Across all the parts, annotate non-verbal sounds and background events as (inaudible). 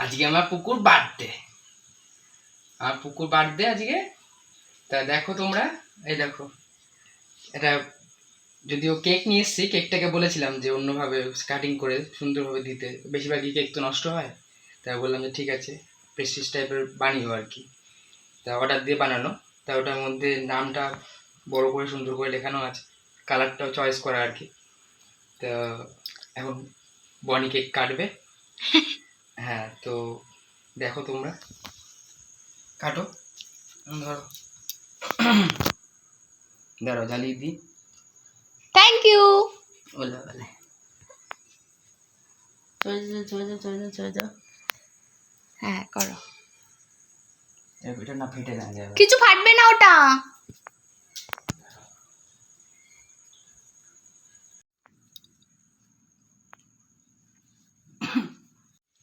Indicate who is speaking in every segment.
Speaker 1: আজকে আমার পুকুর বার্থডে। আমার পুকুর বার্থডে আজকে। তা দেখো তোমরা, এই দেখো। এটা যদিও কেক নিয়ে এসেছি, কেকটাকে বলেছিলাম যে অন্যভাবে কাটিং করে সুন্দরভাবে দিতে। বেশিরভাগই কেক তো নষ্ট হয়। তাই বললাম যে ঠিক আছে প্রেস্টিজ টাইপের বানিও আর কি। তা অর্ডার দিয়ে বানানো তা ওটার মধ্যে নামটা বড় করে, সুন্দর করে লেখানো আছে। কালারটাও চয়েস করা আর কি। তো এখন বনি কেক কাটবে। (laughs) হ্যাঁ তো দেখো তোমরা। কাটো। ধরো। ধরো জ্বালিয়ে দিই।
Speaker 2: থ্যাংক ইউ
Speaker 1: বলে বলে
Speaker 2: চলে যাও চলে যাও চলে যাও চলে যাও। হ্যাঁ করো।
Speaker 1: এটা না ফেটে না যাবে।
Speaker 2: কিছু ফাটবে না ওটা।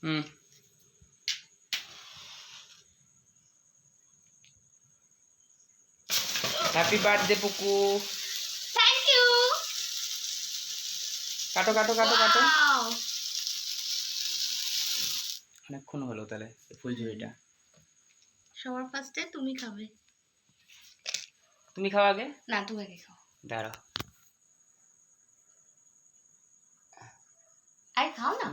Speaker 1: হুম happy birthday Puku
Speaker 2: thank you
Speaker 1: কাটো কাটো কাটো কাটো অনেকক্ষণ হলো তাহলে ফুলঝুরিটা
Speaker 2: সবার ফার্স্টে তুমি খাবে।
Speaker 1: তুমি খাও আগে?
Speaker 2: না তুমি আগে খাও।
Speaker 1: দাঁড়াও।
Speaker 2: আরে খাও না।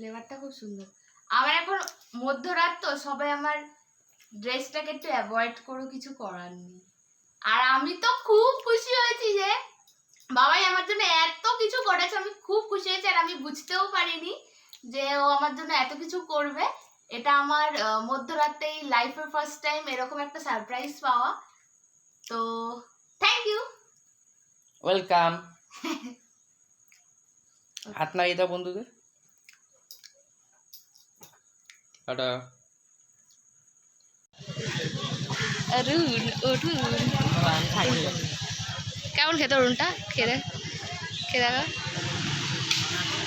Speaker 2: ফ্লেভারটা খুব সুন্দর। আমার এখন মধ্যরাত তো সবাই আমার ড্রেসটাকে একটু অ্যাভয়েড করো কিছু করার নেই। আর আমি তো খুব খুশি হয়েছি যে বাবাই আমার জন্য এত কিছু করেছে আমি খুব খুশি হয়েছি। আর আমি বুঝতেও পারিনি যে ও আমার জন্য এত কিছু করবে। এটা আমার মধ্যরাতেই লাইফের ফার্স্ট টাইম এরকম একটা সারপ্রাইজ পাওয়া। তো থ্যাংক ইউ
Speaker 1: ওয়েলকাম হাত নাড়িয়ে দাও বন্ধুদের। টাটা।
Speaker 2: অরুণ অরুণ। কেমন খেতে অরুণটা? খেতে দেখো।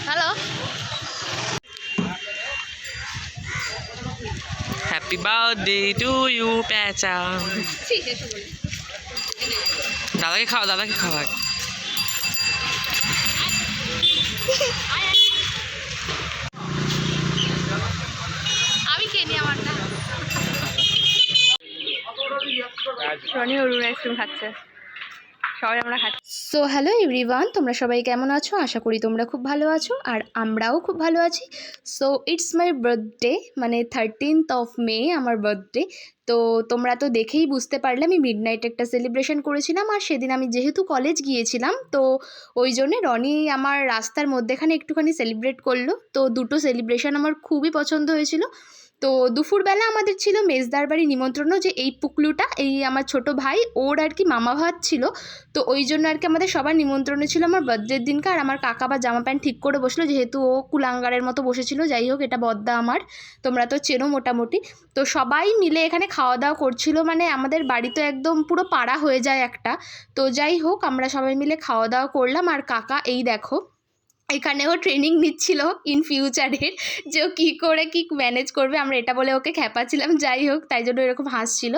Speaker 2: Hello
Speaker 1: happy birthday to you প্যাচা দাদাকে খাও দাদাকে খাও (laughs) আগে।
Speaker 2: আমি কে নি আমারটা সো হ্যালো এভরিওয়ান তোমরা সবাই কেমন আছো? আশা করি তোমরা খুব ভালো আছো, আর আমরাও খুব ভালো আছি। সো ইটস মাই বার্থডে মানে থার্টিনথ অফ মে আমার বার্থডে তো তোমরা তো দেখেই বুঝতে পারলে, আমি মিড নাইট একটা সেলিব্রেশন করেছিলাম, আর সেদিন আমি যেহেতু কলেজ গিয়েছিলাম, তো ওই জন্যে রনি আমার রাস্তার মধ্যেখানে একটুখানি সেলিব্রেট করল। তো দুটো সেলিব্রেশন আমার খুবই পছন্দ হয়েছিল। তো দুপুরবেলা আমাদের ছিল মেজদার বাড়ি নিমন্ত্রণ যে এই পুকলুটা, এই আমার ছোট ভাই, ওর আর কি মামা ভাত ছিল। তো ওই জন্য আর কি আমাদের সবার নিমন্ত্রণ ছিল আমার বার্থডের দিনকে আর আমার কাকা বা জামা প্যান্ট ঠিক করে বসল, যেহেতু ও কুলাঙ্গারের মতো বসেছিল, যাই হোক এটা বদ্দা আমার, তোমরা তো চেনো মোটামুটি। তো সবাই মিলে এখানে খাওয়া দাওয়া করছিল মানে আমাদের বাড়ি তো একদম পুরো পাড়া হয়ে যায় একটা। তো যাই হোক, আমরা সবাই মিলে খাওয়া দাওয়া করলাম। আর কাকা, এই দেখো এখানেও ট্রেনিং নিচ্ছিল ইন ফিউচারের যে ও কী করে কি ম্যানেজ করবে, আমরা এটা বলে ওকে খ্যাপাচ্ছিলাম। যাই হোক, তাই জন্য এরকম হাসছিল।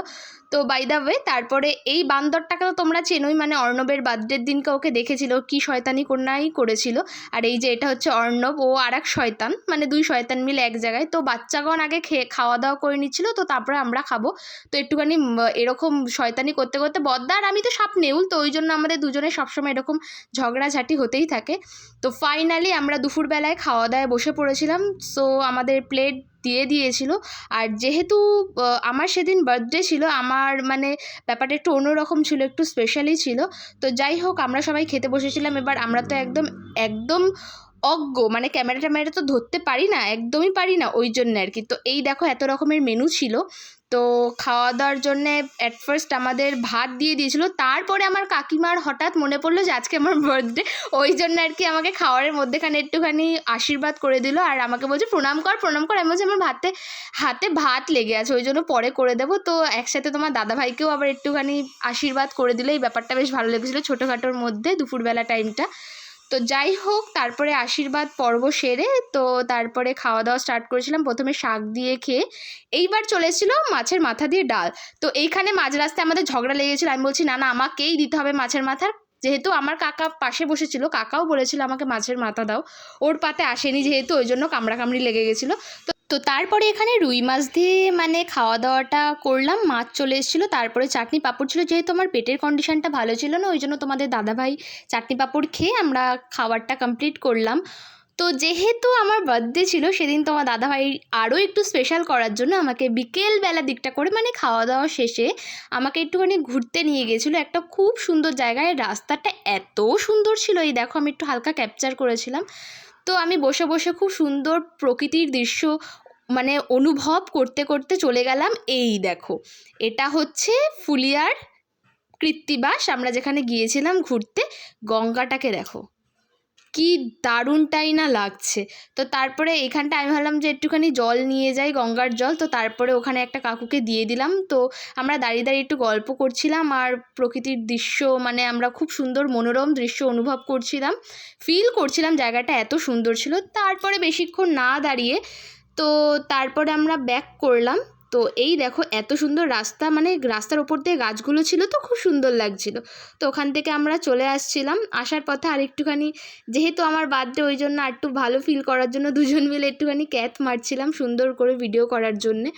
Speaker 2: তো বাই ওয়ে তারপরে এই বান্দরটাকে তো তোমরা চেনোই মানে অর্ণবের বার্থডের দিনকে ওকে দেখেছিল, কি শয়তানি কন্যাই করেছিল। আর এই যে এটা হচ্ছে অর্ণব, ও আর এক শয়তান মানে দুই শয়তান মিলে এক জায়গায়। তো বাচ্চাগণ আগে খেয়ে খাওয়া দাওয়া করে নিচ্ছিল, তো তারপরে আমরা খাব। তো একটুখানি এরকম শয়তানি করতে করতে বদ্দা আর আমি তো সাপ নেউল, তো ওই জন্য আমাদের দুজনে সবসময় এরকম ঝগড়াঝাটি হতেই থাকে। তো ফাইনালি আমরা দুপুরবেলায় খাওয়া দাওয়ায় বসে পড়েছিলাম। সো আমাদের প্লেট দিয়ে দিয়েছিল। আর যেহেতু আমার সেদিন বার্থডে ছিল, আমার মানে ব্যাপারটা একটু অন্যরকম ছিল, একটু স্পেশালি ছিল। তো যাই হোক, আমরা সবাই খেতে বসেছিলাম। এবার আমরা তো একদম একদম অজ্ঞ মানে ক্যামেরা ট্যামেরা তো ধরতে পারি না, একদমই পারি না ওই জন্য আর কি। তো এই দেখো, এত রকমের মেনু ছিল। তো খাওয়া দাওয়ার জন্যে অ্যাট ফার্স্ট আমাদের ভাত দিয়ে দিয়েছিলো, তারপরে আমার কাকিমার হঠাৎ মনে পড়ল যে আজকে আমার বার্থডে ওই জন্য আর কি আমাকে খাওয়ারের মধ্যেখানে একটুখানি আশীর্বাদ করে দিল আর আমাকে বলছে, প্রণাম কর প্রণাম কর। আমি বলছি, আমার ভাতে, হাতে ভাত লেগে আছে, ওই জন্য পরে করে দেবো। তো একসাথে তোমার দাদাভাইকেও আবার একটুখানি আশীর্বাদ করে দিল। এই ব্যাপারটা বেশ ভালো লেগেছিলো ছোটোখাটোর মধ্যে দুপুরবেলা টাইমটা তো যাই হোক, তারপরে আশীর্বাদ পর্ব সেরে তো তারপরে খাওয়া দাওয়া স্টার্ট করেছিলাম। প্রথমে শাক দিয়ে খেয়ে এইবার চলে এসেছিল মাছের মাথা দিয়ে ডাল। তো এইখানে মাঝ রাস্তায় আমাদের ঝগড়া লেগেছিল। আমি বলছি, না না, আমাকেই দিতে হবে মাছের মাথার যেহেতু আমার কাকা পাশে বসেছিল, কাকাও বলেছিল আমাকে মাছের মাথা দাও। ওর পাতে আসেনি যেহেতু, ওই জন্য কামড়াকামড়ি লেগে গেছিল। তো তো তারপরে এখানে রুই মাছ দিয়ে মানে খাওয়া দাওয়াটা করলাম। মাছ চলে এসেছিল, তারপরে চাটনি পাঁপড় ছিল। যেহেতু আমার পেটের কন্ডিশনটা ভালো ছিল না, ওই জন্য তোমাদের দাদাভাই চাটনি পাঁপড় খেয়ে আমরা খাবারটা কমপ্লিট করলাম। তো যেহেতু আমার বার্থডে ছিল, সেদিন তোমার দাদাভাই আরও একটু স্পেশাল করার জন্য আমাকে বিকেলবেলা দিকটা করে মানে খাওয়া দাওয়া শেষে আমাকে একটুখানি ঘুরতে নিয়ে গেছিল একটা খুব সুন্দর জায়গায়। রাস্তাটা এত সুন্দর ছিল। এই দেখো আমি একটু হালকা ক্যাপচার করেছিলাম। তো আমি বসে বসে খুব সুন্দর প্রকৃতির দৃশ্য মানে অনুভব করতে করতে চলে গেলাম এই দেখো। এটা হচ্ছে ফুলিয়ার কৃত্তিবাস, আমরা যেখানে গিয়েছিলাম ঘুরতে, গঙ্গাটাকে দেখো। কি দারুণটাই না লাগছে। তো তারপরে এখানটা আমি ভাবলাম যে একটুখানি জল নিয়ে যাই, গঙ্গার জল। তো তারপরে ওখানে একটা কাকুকে দিয়ে দিলাম। তো আমরা দাঁড়িয়ে দাঁড়িয়ে একটু গল্প করছিলাম আর প্রকৃতির দৃশ্য মানে আমরা খুব সুন্দর মনোরম দৃশ্য অনুভব করছিলাম। ফিল করছিলাম জায়গাটা এত সুন্দর ছিল। তারপরে বেশিক্ষণ না দাঁড়িয়ে, তো তারপরে আমরা ব্যাক করলাম। তো এই দেখো, এত সুন্দর রাস্তা মানে রাস্তার ওপর দিয়ে গাছগুলো ছিল তো খুব সুন্দর লাগছিল। তো ওখান থেকে আমরা চলে আসছিলাম। আসার পথে আর একটুখানি, যেহেতু আমার বার্থডে ওই জন্য আর একটু ভালো ফিল করার জন্য দুজন মিলে একটুখানি ক্যাথ মারছিলাম সুন্দর করে ভিডিও করার জন্যে।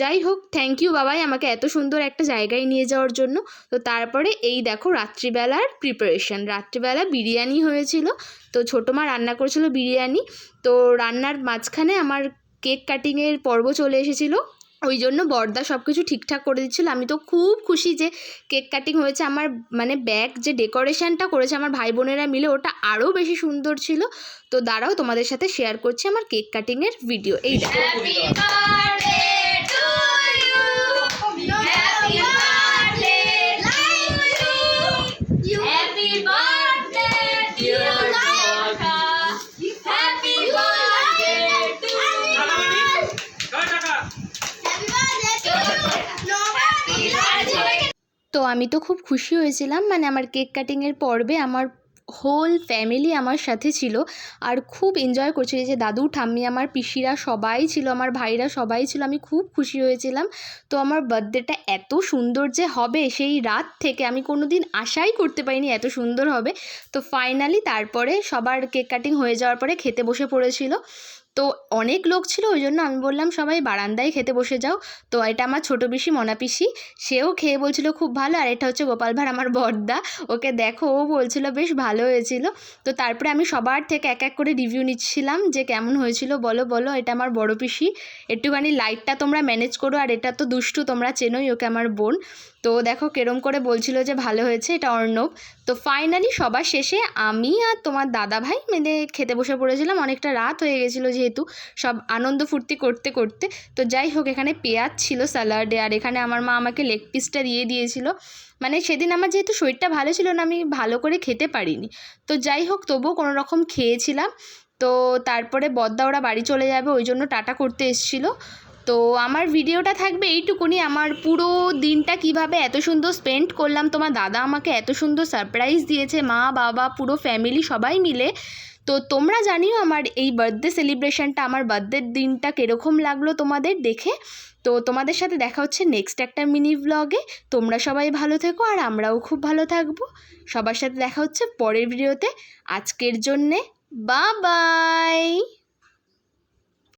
Speaker 2: যাই হোক থ্যাংক ইউ বাবাই আমাকে এত সুন্দর একটা জায়গায় নিয়ে যাওয়ার জন্য। তো তারপরে এই দেখো, রাত্রিবেলার প্রিপারেশন রাত্রিবেলা বিরিয়ানি হয়েছিল। তো ছোটো মা রান্না করেছিল বিরিয়ানি। তো রান্নার মাঝখানে আমার কেক কাটিংয়ের পর্ব চলে এসেছিল। ওই জন্য বর্দা সব কিছু ঠিকঠাক করে দিচ্ছিল। আমি তো খুব খুশি যে কেক কাটিং হয়েছে। আমার মানে ব্যাগ যে ডেকোরেশনটা করেছে আমার ভাই বোনেরা মিলে, ওটা আরও বেশি সুন্দর ছিল। তো দাঁড়াও তোমাদের সাথে শেয়ার করছি আমার কেক কাটিংয়ের ভিডিও। এই দেখো। তো আমি তো খুব খুশি হয়েছিলাম। মানে আমার কেক কাটিংয়ের পর্বে আমার হোল ফ্যামিলি আমার সাথে ছিল। আর খুব এনজয় করছিল যে দাদু, ঠাম্মি আমার পিসিরা সবাই ছিল, আমার ভাইরা সবাই ছিল, আমি খুব খুশি হয়েছিলাম। তো আমার বার্থডেটা এত সুন্দর যে হবে সেই রাত থেকে আমি কোনো দিন আশাই করতে পারিনি এত সুন্দর হবে। তো ফাইনালি তারপরে সবার কেক কাটিং হয়ে যাওয়ার পরে খেতে বসে পড়েছিল। তো অনেক লোক ছিল, ওই জন্য আমি বললাম, সবাই বারান্দায় খেতে বসে যাও। তো এটা আমার ছোটো পিসি মনা পিসি, সেও খেয়ে বলছিল, খুব ভালো। আর এটা হচ্ছে গোপাল ভাঁড় আমার বর্দা, ওকে দেখো, ও বলছিল, বেশ ভালো হয়েছিল। তো তারপরে আমি সবার থেকে এক এক করে রিভিউ নিচ্ছিলাম, যে কেমন হয়েছিল, বলো বলো, এটা আমার বড় পিসি। একটুখানি লাইটটা তোমরা ম্যানেজ করো, আর এটা তো দুষ্টু, তোমরা চেনোই, ওকে আমার বোন। তো দেখো, কেরম করে বলছিল যে ভালো হয়েছে, এটা অর্ণব। তো ফাইনালি সবার শেষে আমি আর তোমার দাদা ভাই মানে খেতে বসে পড়েছিলাম। অনেকটা রাত হয়ে গেছিল যেহেতু সব আনন্দ ফুর্তি করতে করতে। তো যাই হোক, এখানে পেঁয়াজ ছিল স্যালাডে আর এখানে আমার মা আমাকে লেগ পিসটা দিয়ে দিয়েছিল। মানে সেদিন আমার যেহেতু শরীরটা ভালো ছিল না, আমি ভালো করে খেতে পারিনি। তো যাই হোক, তবুও কোনো রকম খেয়েছিলাম। তো তারপরে বদ্দা ওরা বাড়ি চলে যাবে, ওই জন্য টাটা করতে এসেছিল। তো আমার ভিডিওটা থাকবে এইটুকুনি। আমার পুরো দিনটা কীভাবে এত সুন্দর স্পেন্ড করলাম, তোমার দাদা আমাকে এত সুন্দর সারপ্রাইজ দিয়েছে, মা, বাবা, পুরো ফ্যামিলি সবাই মিলে। তো তোমরা জানিও আমার এই বার্থডে সেলিব্রেশনটা আমার বার্থডের দিনটা কীরকম লাগল তোমাদের দেখে। তো তোমাদের সাথে দেখা হচ্ছে নেক্সট একটা মিনি ব্লগে তোমরা সবাই ভালো থেকো আর আমরাও খুব ভালো থাকব। সবার সাথে দেখা হচ্ছে পরের ভিডিওতে আজকের জন্যে বা বাই